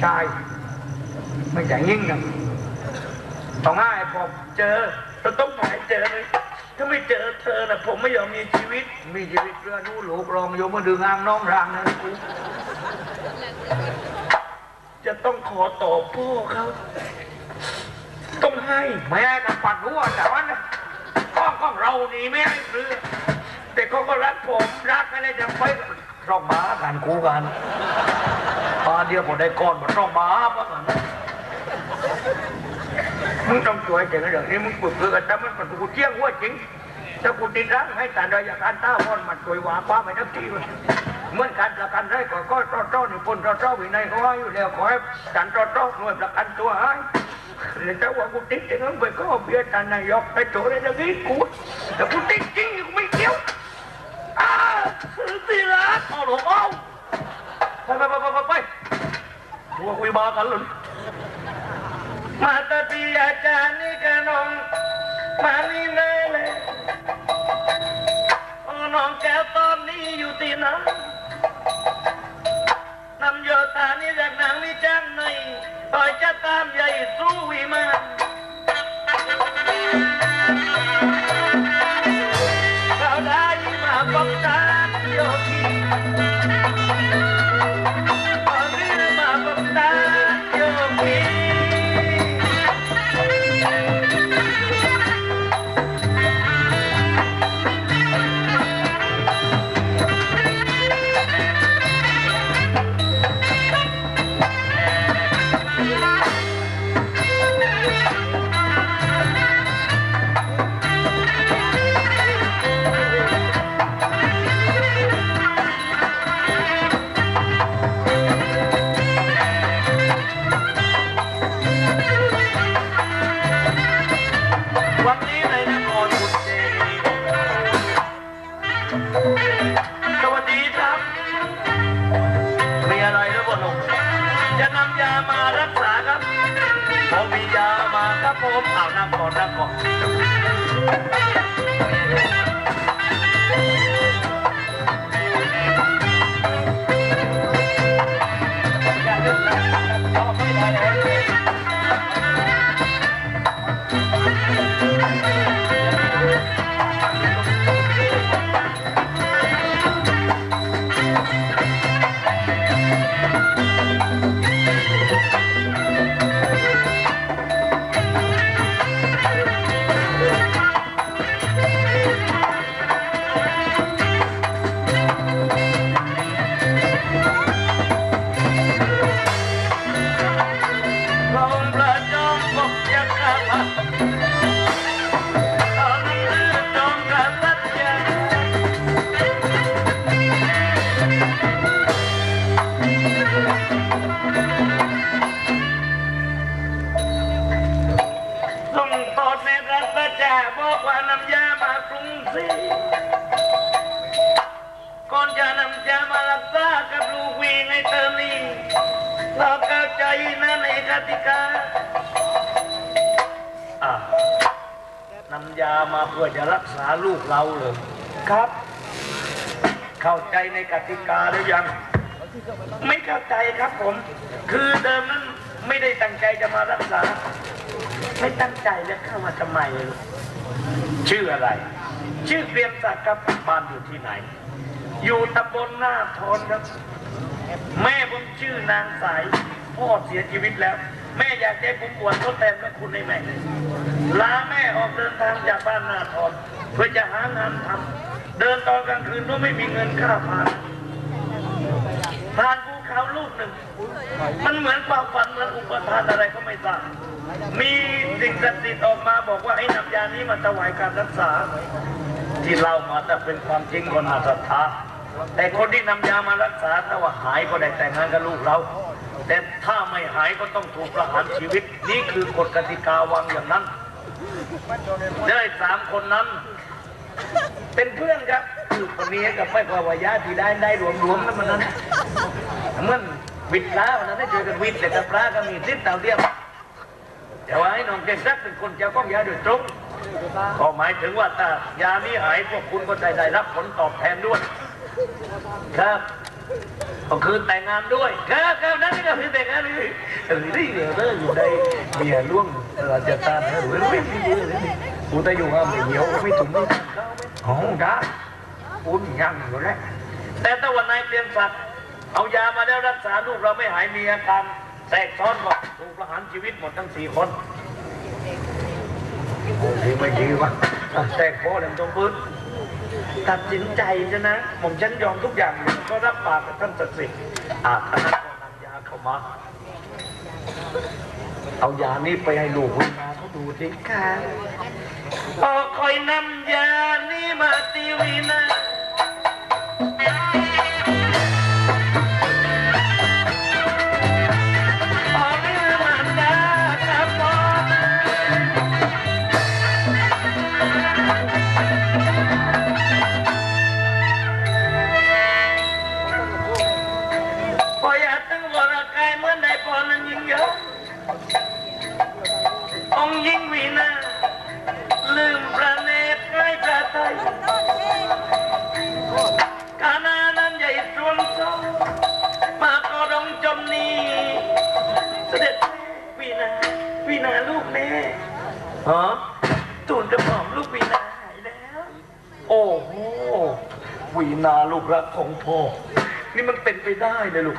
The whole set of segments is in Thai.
ชายไม่ใช่ยิ่งนะต้องให้ผมเจอเราต้องหายเจอเลยถ้าไม่เจอเธอนะผมไม่ยอมมีชีวิต มีชีวิตเรือนู้ลูกรองโยมาดึงอ่างน้องรางนะกูจะต้องขอตอบพ่อเขาต้องให้แม่กับปัดหัวแต่ว่านะข้องของเรานี่ไม่ให้เรือแต่เขาก็รักผมรักอะไรจะไป ร้องบ้ากันคู่กันตอนเดียวผมได้ก้อนมาร้องบ้าปะมึงต้องช่วยเด็กเรื่องนี้มึงปึกเพื่อกันแต่มันมันกูเที่ยงหัวจริงถ้ากูติดร่างให้แต่โดยการต้าพอนมันช่วยว่าป้าไม่ทักทีเลยเหมือนการประกันได้ก็ก็ต้อต้อหนึ่งคนต้อต้อวินัยเขาให้อยู่แล้วขอให้การต้อต้อหน่วยประกันตัวให้แล้วแต่ว่ากูติดอย่างๆไปก็เบียดนนายกไปโจเลยอย่างนี้กูแต่กูติดจริงกูไม่เกี่ยว ตีรักเอาหลงเอาไปไปไปไปไปหัวคุยบากันเลยมาตาปีอาจารย์นี่กะน้องมานี่เลยเลยน้องแก้วตอนนี้อยู่ที่ไหนนำโยธานี่จากนางวิจารณ์ในต่อยจะตามใหญ่สู้วิมา ลูกวีในเทอมนี้เราเข้าใจนะในกติกาอะนำยามาเพื่อจะรักษาลูกเราเลยครับ เข้าใจในกติกาหรือยัง ไม่เข้าใจครับผม คือเดิมนั้นไม่ได้ตั้งใจจะมารักษา ไม่ตั้งใจจะเข้ามาทำไมลูกชื่ออะไร ชื่อเกรียมศักดิ์ครับบ้านอยู่ที่ไหน อยู่ตำบลหน้าทอนครับ แม่ผมชื่อนางสาย พ่อเสียชีวิตแล้ว แม่อยากให้ผมบวชทดแทนพระคุณในแม่ลาแม่ออกเดินทางจากบ้านนาทอนเพื่อจะหางานทำเดินตอนกลางคืนก็ไม่มีเงินค่าผ่านผ่านภูเขาลูกหนึ่ง มันเหมือนความฝันเหมือนอุปทานอะไรก็ไม่ทราบมีสิ่งศักดิ์สิทธิ์ออกมาบอกว่าให้นำยานี้มาถวายการรักษา ที่เล่ามาแต่เป็นความจริงคนมาศรัทธา แต่คนที่นำยามารักษาถ้าว่าหายก็ได้แต่งงานกับลูกเรา แต่ถ้าไม่หายก็ต้องถูกประหารชีวิต นี่คือกฎกติกาวางอย่างนั้นได้สามคนนั้น เป็นเพื่อนครับคือคนนี้กับไม่ภาวายาที่ได้ได้รวมๆกันมันนั้นเมื่อนวิทย์ล้าวันนั้นได้เจอกันวิทย์แต่กับปลาก็มีทิศเต่าเทียมแต่ว่าให้น้องเก่งรักเป็นคนเจ้าของยาโดยตรงก็หมายถึงว่าถ้ายานี้หายพวกคุณก็ได้ได้รับผลตอบแทนด้วย ครับก็คือแต่งงานด้วยครับครับนั่นนี่ก็คือแต่งงานเลยเออได้เดี๋ยวเด้ออยู่ได้เมียล่วงราชการนะหรือไม่มีเยอะเลยนี่กูแต่อยู่ว่าไม่เหี่ยวไม่ถุงไม่ข้าวไม่อ๋อได้ปุ้นยังอยู่แล้วแต่ถ้าวันนายเตรียมสัตว์เอายามาแล้วรักษาลูกเราไม่หายมีอาการแทรกซ้อนก็ถูกประหารชีวิตหมดทั้งสี่คนโอ้ดีไม่ดีวะอะแทรกคอเลยตรงพื้น ตัดสินใจซะนะผมฉันยอมทุกอย่างเลยก็รับปากกับท่านศักดิ์สิทธิ์อาท่านก็นำยาเข้ามาเอายานี้ไปให้ลูกคุณมาเขาดูสิค่ะพอคอยนำยานี้มาตีวีนะ ฮะตูนกระหอมลูกวีนาหายแล้ว โอ้โหวีนาลูกรักของพ่อ นี่มันเป็นไปได้เลยลูก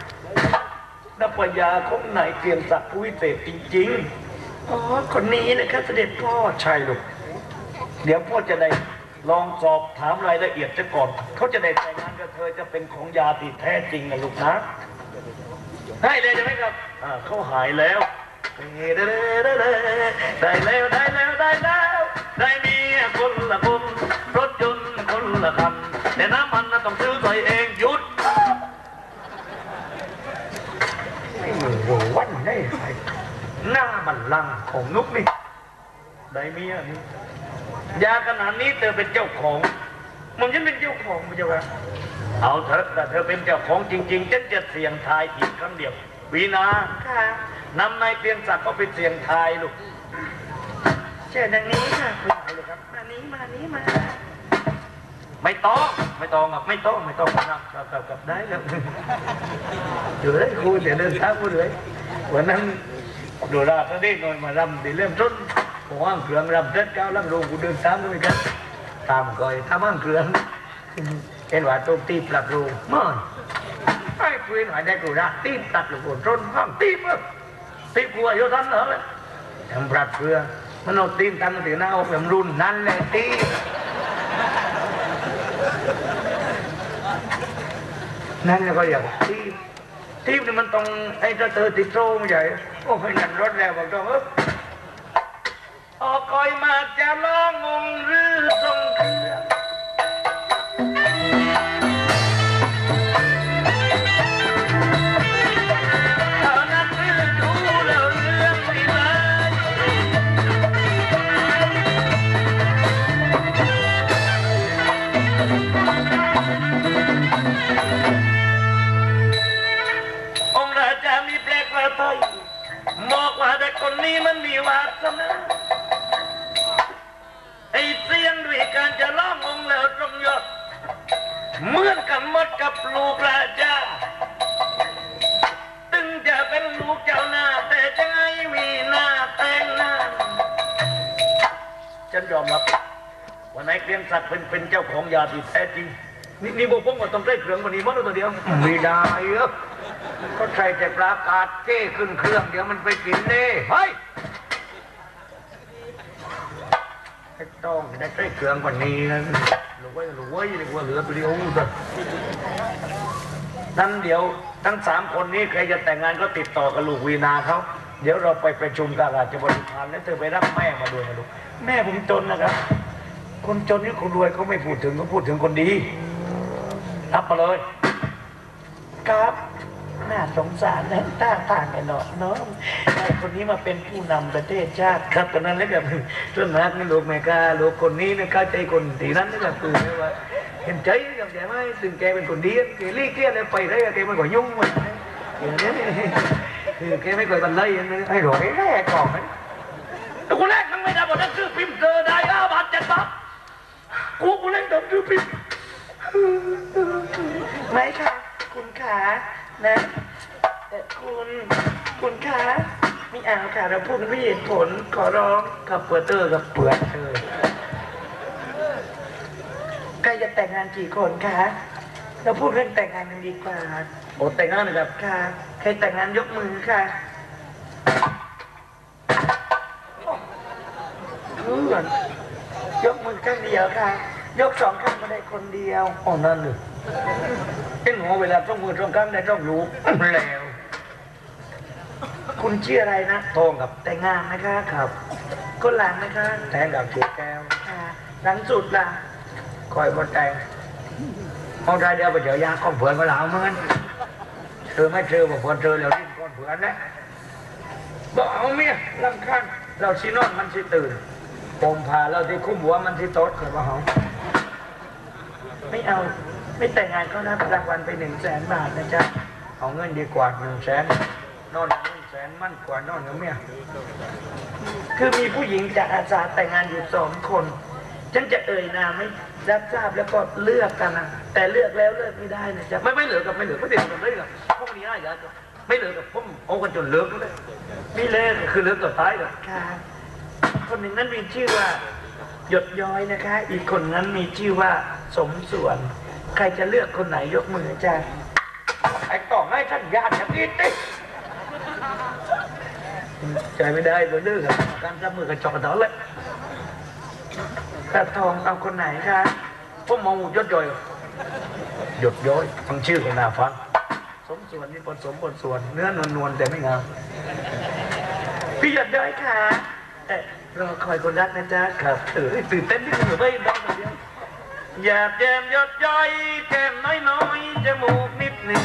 นับปัญญาของนายเตรียมศักดิ์ผู้วิเศษจริงๆ อ๋อ คนนี้นะครับเสด็จพ่อใช่ลูก เดี๋ยวพ่อจะได้ลองสอบถามรายละเอียดซะก่อน เขาจะได้แต่งงานกับเธอจะเป็นของยาที่แท้จริงนะลูกนะ ให้เลยใช่ไหมครับ อ่าเขาหายแล้ว ได้แล้วได้แล้วได้แล้วได้เมียคนละคนรถยนต์คนละคันแต่น้ำมันน่ะต้องซื้อใส่เองหยุดโอ้โหวันได้ใครหน้าบันลังของนุกนี่ได้เมียนี่ยาขนาดนี้เธอเป็นเจ้าของมันฉันเป็นเจ้าของไม่ใช่ไหมเอาเถอะแต่เธอเป็นเจ้าของจริงๆฉันจะเสี่ยงทายอีกครั้งเดียววีนาค่ะ นำนายเกรียงศักดิ์ก็ไปเสี่ยงทายลูก เชิญทางนี้ค่ะคุณหมอเลยครับ มานี้มานี้มา ไม่ต้อง ไม่ต้องครับไม่ต้อง ไม่ต้องนะกลับกลับกลับได้แล้วอยู่เลยครูเดี๋ยวเดินทางกูเลยวันนั้นดูราก็ได้หน่อยมารำดีเล่มต้นผมว่างเครื่องรำเด็ดเก้าลังโรงกูเดินตามด้วยกันตามก่อยทำว่างเครื่องเห็นว่าต้องตีปลักโรงไม่ไอ้คุยหน่อยได้กูรักตีปลักโรงต้นห้ามตีมั้ง ตีกลัวอยู่ทันเหรอทำปรับเพื่อมันเอาตีนตันถึงหน้าเอาแบบรุ่นนั้นแหละตีนั่นแล้วก็อย่ากทีมทีมนี่มันต้องไอ้เจ้าเตอติดโซ่ไม่ใช่โอ้ยนั่นรถแล้วบอกต้องเออออกคอยมาจ้าล้ วันไหนเกรียงศักดิ์เป็นเป็นเจ้าของยาที่แท้จริง นี่นี่บอกผมว่าต้องได้เครื่องวันนี้มันตัวเดียวไม่ได้เออก็ใช่แต่ประกาศเจ้ขึ้นเครื่องเดี๋ยวมันไปกินเน่เฮ้ยต้องได้ใช้เครื่องว่านี้นะหรือว่าหรือว่าดีกว่าเหลือตัวเดียวนะนั้นเดี๋ยวทั้งสามคนนี้ใครจะแต่งงานก็ติดต่อกับลูกวีนาเขาเดี๋ยวเราไปประชุมกับราชบริพารแล้วเธอไปรับแม่มาด้วยนะลูกแม่ผมจนนะครับ คนจนนี่คนรวยเขาไม่พูดถึงเขาพูดถึงคนดี รับมาเลย ครับน่าสงสารนะท่าทางไอ้หนอน้องไอ้คนนี้มาเป็นผู้นำประเทศชาติครับตอนนั้นแล้วกับส่วนมากนี่ลูกไม่กล้าลูกคนนี้นะเข้าใจคนที่นั้นนี่แหละคือว่า เห็นใจกับแกไหมถึงแกเป็นคนดีแกรีเกลียดเลยไปได้แกไม่ก่อยุ่งมันอย่างนี้คือแกไม่ก่อยบันเลยไอ้หลอยแรกก่อนแต่กูแรกมันไม่ได้บอกนักซื้อพิมพ์เจอได้อ้าบาทเจ็ดบาทกูกูเล่นตอนซื้อพิมพ์ไม่ค่ะ คุณขานะแต่คุณ คุณคะไม่เอาค่ะเราพูดกันด้วยเหตุผลขอร้องกับเปิดเตอร์กับเปิดเตอร์ใครจะแต่งงานกี่คนคะเราพูดเรื่องแต่งงานกันดีกว่า โอ้แต่งงานนะครับค่ะ ใครแต่งงานยกมือค่ะ ยวค่ะ ยกสองข้างก็ได้คนเดียวอ๋อนั่นเลยเป็นหัวเวลาต้องมือต้องกางได้ต้องรู้แล้วคุณชื่ออะไรนะทองกับแต่งงานนะคะครับคนหลังนะคะแทงกับเขียแก้วค่ะหลังสุดล่ะคอยบนแตงห้องไทยเดียวไปเจอยาก้องเผื่อนก็หลาวเหมือนเธอไม่เจอบอกเผื่อนเจอแล้วดิ้นก้อนเผื่อนนะบอกเอาเมียลำคันเราชินอนมันสิตื่น ผมพาเราที่คุ้มหัวมันที่โต๊ดเคยว่าเขาไม่เอา ไม่แต่งงานก็รับรางวัลไปหนึ่งแสนบาทนะจ๊ะเอาเงินดีกว่าหนึ่งแสนนอนหนึ่งแสนมั่นกว่านอนกับเมียคือมีผู้หญิงจากอาสาแต่งงานอยู่สองคนฉันจะเอ่ยนามไม่รับทราบแล้วก็เลือกกันนะแต่เลือกแล้วเลือกไม่ได้นะจ๊ะไม่ไม่เหลือกับไม่เหลือไม่เด็กกับเลยกับพวกนี้น่าอยากจะไม่เหลือกับผมเอากันจนเลิกเลยมีเลิกคือเลิกกับตายเลยค่ะ คนหนึ่งนั้นมีชื่อว่า หยดย้อยนะคะ อีกคนนั้นมีชื่อว่าสมส่วน ใครจะเลือกคนไหนยกมือจ้ะไอ้ต่อให้ท่านญาติอย่างนี้ติใจไม่ได้ตัวดื้อกการจับมือกันจอกกันต่อเลยตาทองเอาคนไหนคะผมมองยศย่อยหยดย้อยฟังชื่อของนาฟังสมส่วนนี่ผสมผส่วน เนื้อนวลๆแต่ไม่งามพี่หยดย้อยค่ะ รอคอยคนรักนะจ๊ะครับเออตื่นเต้นนิดนึงไม่ได้เดียวหยาบแยมยดย้อยแก้มน้อยน้อยๆจมูกนิดหนึ่ง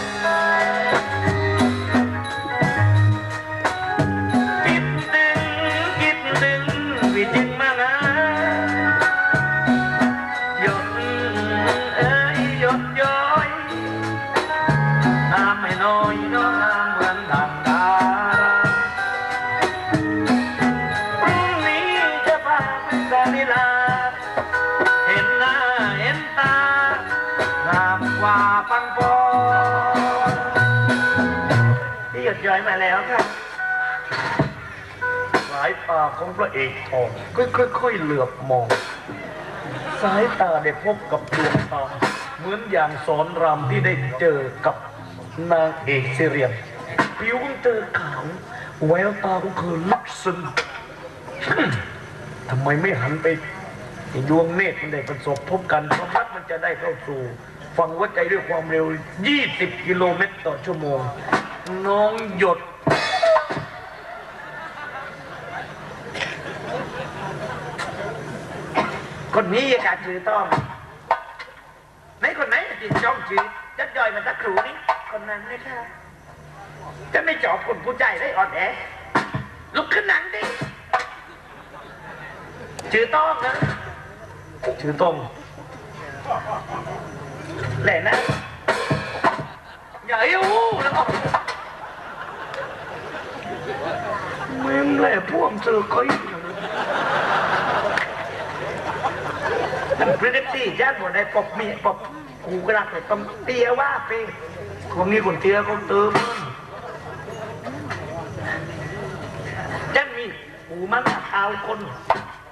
ยดย้อยมาแล้วค่ะสายตาของพระเอกทองค่อยๆเหลือบมอง สายตาได้พบกับดวงตาเหมือนอย่างสอนรำที่ได้เจอกับนางเอกซีเรียมผิวของเธอขาวแววตาของเธอลึกซึ้งทำไมไม่หันไปดวงเนตรมันได้ประสบพบกันความรักมันจะได้เข้าสู่ ฟังหัวใจด้วยความเร็ว 20 กิโลเมตรต่อชั่วโมง น้องหยด คนนี้อากาศชื่อต้องไหนคนไหนจิตจ้องชื่อยัดย่อยมาสักครู่นี้คนนั้นนะคะจะไม่จอบคนผู้ใจได้อ่อนแอลุกขึ้นหนังดิชื่อต้องนะชื่อต้องแหละนะอย่าหิวแล้วก็แม่งแหละพว กเจอก้อยมันพฤติที่ญาติหมดได้ปอบเมียปอบกูกระดักเลยต้องเตียว่าไปคนนี้คนเตี้ยคนเติมจันมีกูมันมาเอาคน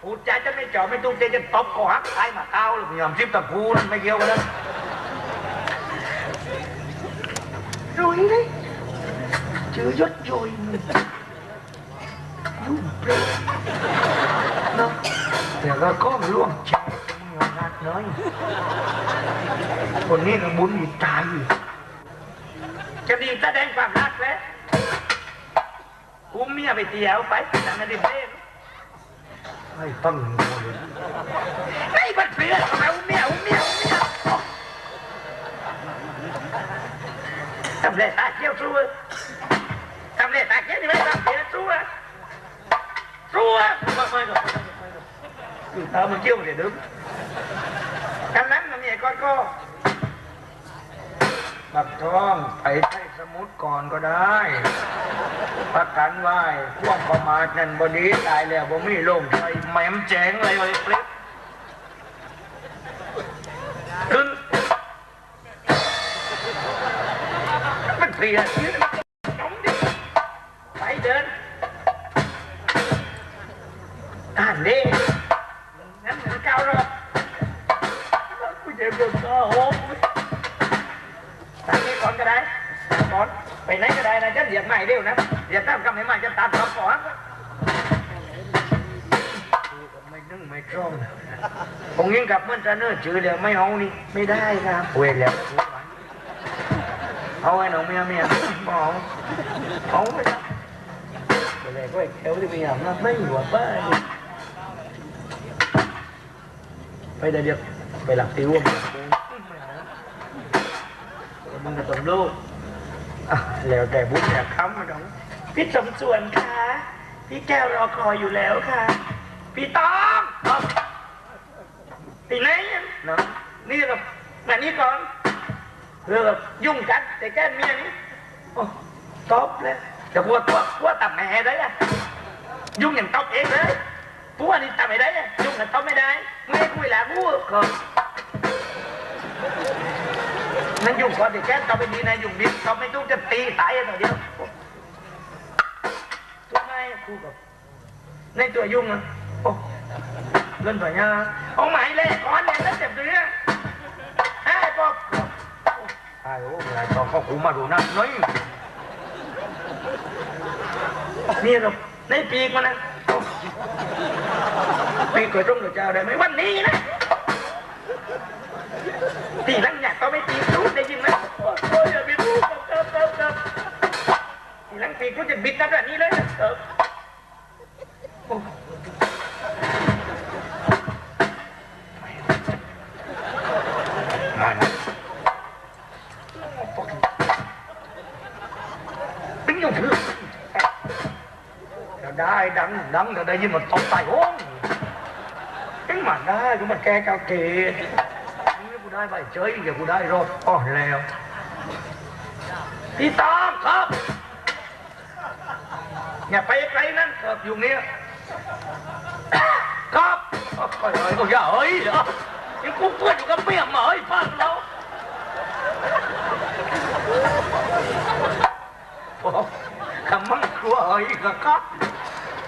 กูใจจะไม่จอไม่ตุ้งเจจะตบกอหักตายมาเก้าเลยพยายามทิพตะพูนไม่เกี่ยวกันนะรวยเลยเจอยศยอยมึง ยุ่งเปล่าเนาะแต่ก็ก้มล่วงแชร์มึงเอาหนักน้อย คนนี้ก็บุญอีตายอีกจะดีแสดงความรักแล้วกูเมียไปเที่ยวไปนั่นน่ะดิเบ้ให้ตั้งหัวเลยไม่บัดเปลือกเอาเมียเอาเมียเอาเมียทำเลยตาเกี้ยวสู้ทำเลยตาเกี้ยวนี่ไม่ทำ เกี้ยวสู้สู้ไม่ไม่กับคือตามันเกี่ยวเดี๋ยวดึงกันนั้นมันเนี่ยก็ก็ปักท้องไปใช้สมุดก่อนก็ได้ประกันไว้พวกประมาทนั่นบดีตายแล้วบ่มีโล่งใจแหมมแจงเลยเลยเปลิบขึ้นมันเปลี่ยน จะเนื้อจืดแล้วไม่เอานี่ไม่ได้ครับเวรแล้วเอาไอ้หนูเมียเมียเอาเอาไปนะไปเลยก็ไอ้แถวที่ไปอาบน้ำไม่หัวป้าไปเดี๋ยวเดียวไปหลับติวอะมึงก็ต้องลูกแล้วแต่บุญแต่ค้ำมันต้องพี่สมส่วนค่ะ พี่แก้วรอคอยอยู่แล้วค่ะ พี่ตอ ตีไหนอะนะนี่กับมานี่ก่อนเรื่องยุ่งกันแต่แก้เมียนี่โอ้ตบเลยจะพูดตัวพูดตับแม่ได้อะยุ่งอย่างตบเองเลยพูดนี่ตับไม่ได้อะยุ่งกับตบไม่ได้ไม่คุยหลังพูดก็นั่นยุ่งก่อนแต่แก้ตบไม่ดีนะยุ่งดีตบไม่ต้องจะตีตายอะตัวเดียวทุกไงครูกับในตัวยุ่งอะโอ้ เล่นต่อยาเอาไหมเลยก้อนเนี่ยแล้วเจ็บตัวเนี่ยไอ้พวกไอ้โอ้ยตอนเขาคูมาดูนะน้อยนี่เราในปีกมันนะปีกเคยร่มกับเจ้าได้ไหมวันนี้นะตีหลังอยากก็ไม่ตีรู้ได้ยินไหมโอ้ยอย่าบิดรู้เติมเติมเติมตีหลังปีกรู้จะบิดนะแบบนี้เลยนะเได้ดังดังจะได้ยินมันตกใต้ห้องเอ็งมันได้กูมันแกเกาเกตนี่กูได้ใบเจยเดี๋ยวกูได้รถอ๋อแล้วพี่ตองครับอย่าไปไกลนั่นครับอยู่เนี้ยครับโอ้ยโอ้ยโอ้ยอย่าเฮ้ยเหรอยังกูเพื่อนอยู่กับเมียมาเฮ้ยฟังเราโอ้คำมั่งครัวเฮ้ยกะครับมันไม่ทู่มันเกลียวเฮ้ยกูเลยกูแม่เคยเป็นกันแต่เมื่อเดี๋ยวเต้นเมียพิตตี้อะเลยอ๋อที่สมส่วนค่ะโลกมึงดำรงกูเออแต่เลยโลกนี่กูมาอึ้งซ่ามันกับ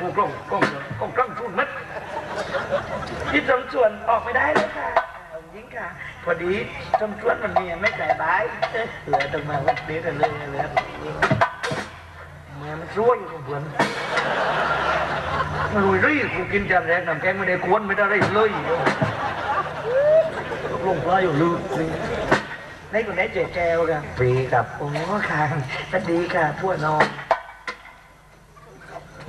กูกล้องกล้องกล้องกล้องทุนม็ดที่สมส่วนออกไม่ได้เลยค่ะหญิงค่ะ พอดีสมส่วนมันมีไม่ไก่บายเหลือตั้งมาวัดเดียวกันเลยเหลือแม่มันช่วยอยู่กับเพื่อนมันรวยรีกูกินจานแรกน้ำแกงไม่ได้กวนไม่ได้เลยลงปลาอยู่ลึกในคนไหนเจ๊แก้วกันฟรีกับโอ้ค่ะสวัสดีค่ะพวกน้อง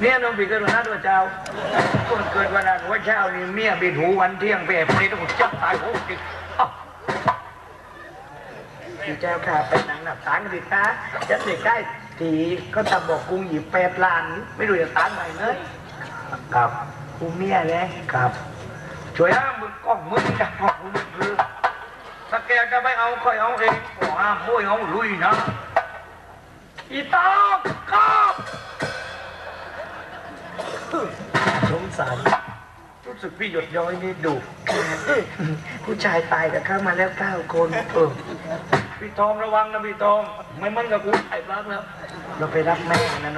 เรียกคนนั้นกับเราตุกเมียกูนะพี่ปีแก้วกับน้องจมจวนค่ะน้องเกิดวันอาทิตย์พี่ปีแก้วใส่จุดแดงเนี่ยครูน้องเมื่อว่าคนวันนั้นของพี่เกิดวันเช้าเนี่ยน้องพี่เกิดวันนั้นวันเช้าคนเกิดวันนั้นวันเช้านี่เมียบิดหูวันเที่ยงไปแอบไปต้องจับตายโอ้จิอ้าวพี่แก้วค่ะไปหนังหนับตังค์ดิคะจะเด็กใกล้ทีก็ทำบอกกรุงหยิบแปดล้าน ไม่รู้จะตังค์ไหนเลยครับกูเมียเลยครับ ช่วยห้ามมึงกล้องมึงจะบอกมึงคือถ้าแกจะไม่เอาค่อยเอาเองก็ห้ามมุ้ยเอาลุยนะอีต้องครับ สงสารรู้สึกพี่หยดย้อยนี่ดุผู้ชายตายกับเข้ามาแล้วเก้าคนเออพี่ทองระวังนะพี่ทอง ไม่มันกับกูไอ้บ้างแล้ว เราไปรับแม่นะน้อง